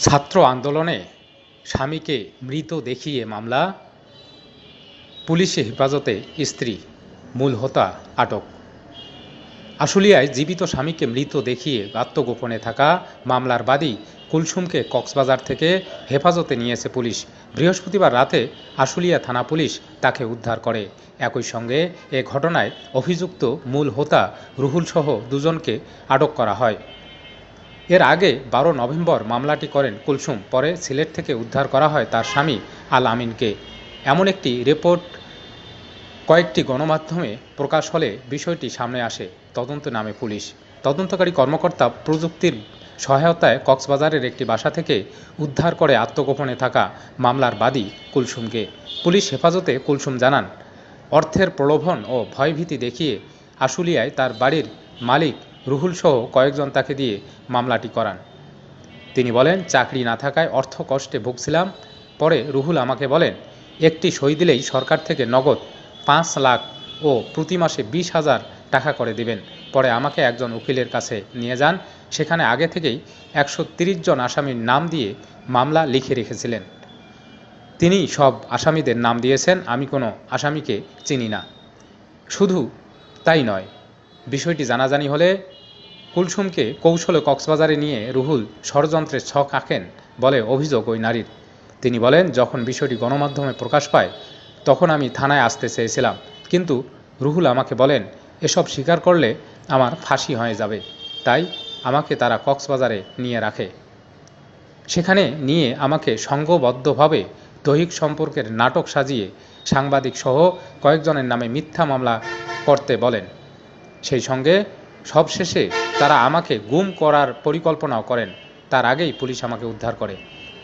ছাত্র আন্দোলনে স্বামীকে মৃত দেখিয়ে মামলা, পুলিশে হেফাজতে স্ত্রী, মূল হোতা আটক। আশুলিয়ায় জীবিত স্বামীকে মৃত দেখিয়ে আত্মগোপনে থাকা মামলার বাদী কুলসুমকে কক্সবাজার থেকে হেফাজতে নিয়েছে পুলিশ। বৃহস্পতিবার রাতে আশুলিয়া থানা পুলিশ তাকে উদ্ধার করে। একই সঙ্গে এ ঘটনায় অভিযুক্ত মূল হোতা রুহুলসহ দুজনকে আটক করা হয়। এর আগে বারো নভেম্বর মামলাটি করেন কুলসুম, পরে সিলেট থেকে উদ্ধার করা হয় তার স্বামী আল আমিনকে এমন একটি রিপোর্ট কয়েকটি গণমাধ্যমে প্রকাশ হলে বিষয়টি সামনে আসে, তদন্ত নামে পুলিশ। তদন্তকারী কর্মকর্তা প্রযুক্তির সহায়তায় কক্সবাজারের একটি বাসা থেকে উদ্ধার করে আত্মগোপনে থাকা মামলার বাদী কুলসুমকে। পুলিশ হেফাজতে কুলসুম জানান, অর্থের প্রলোভন ও ভয়ভীতি দেখিয়ে আশুলিয়ায় তার বাড়ির মালিক রুহুলসহ কয়েকজন তাকে দিয়ে মামলাটি করান। তিনি বলেন, চাকরি না থাকায় অর্থ কষ্টে ভুগছিলাম। পরে রুহুল আমাকে বলেন, একটি সই দিলেই সরকার থেকে নগদ পাঁচ লাখ ও প্রতি মাসে বিশ হাজার টাকা করে দিবেন। পরে আমাকে একজন উকিলের কাছে নিয়ে যান। সেখানে আগে থেকেই একশো জন আসামির নাম দিয়ে মামলা লিখে রেখেছিলেন। তিনি সব আসামিদের নাম দিয়েছেন। আমি কোনো আসামিকে চিনি না। শুধু তাই নয় বিষয়টি জানাজানি হলে কুলসুমকে কৌশলে কক্সবাজারে নিয়ে রুহুল ষড়যন্ত্রের ছক আঁকেন বলে অভিযোগ ওই নারীর। তিনি বলেন, যখন বিষয়টি গণমাধ্যমে প্রকাশ পায়, তখন আমি থানায় আসতে চেয়েছিলাম। কিন্তু রুহুল আমাকে বলেন, এসব স্বীকার করলে আমার ফাঁসি হয়ে যাবে। তাই আমাকে তারা কক্সবাজারে নিয়ে রাখে। সেখানে নিয়ে আমাকে সংঘবদ্ধভাবে দৈহিক সম্পর্কের নাটক সাজিয়ে সাংবাদিক সহ কয়েকজনের নামে মিথ্যা মামলা করতে বলেন। সেই সঙ্গে সবশেষে তারা আমাকে গুম করার পরিকল্পনাও করেন। তার আগেই পুলিশ আমাকে উদ্ধার করে।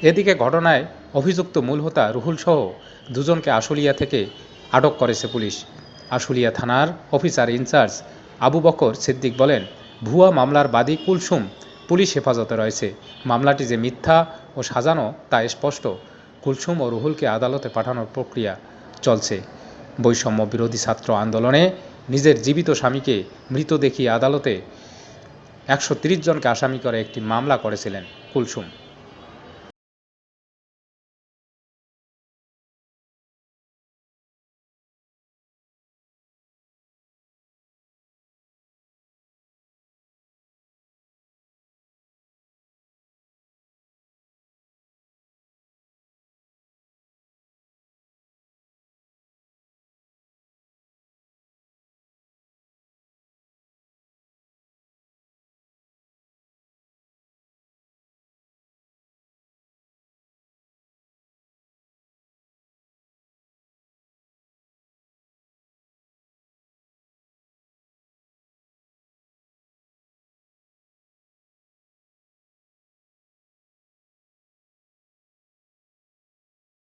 এদিকে ঘটনায় অভিযুক্ত মূল হোতা রুহুল সহ দুজনকে আশুলিয়া থেকে আটক করেছে পুলিশ। আশুলিয়া থানার officer in charge Abu Bakar Siddique বলেন, ভুয়া মামলার বাদী কুলসুম পুলিশ হেফাজতে রয়েছে। মামলাটি যে মিথ্যা ও সাজানো তা স্পষ্ট। কুলসুম ও রুহুলকে আদালতে পাঠানোর প্রক্রিয়া চলছে। বৈষম্য বিরোধী ছাত্র আন্দোলনে নিজের জীবিত স্বামীকে মৃত দেখিয়ে আদালতে। একশো জনকে আসামি করে একটি মামলা করেছিলেন কুলসুম।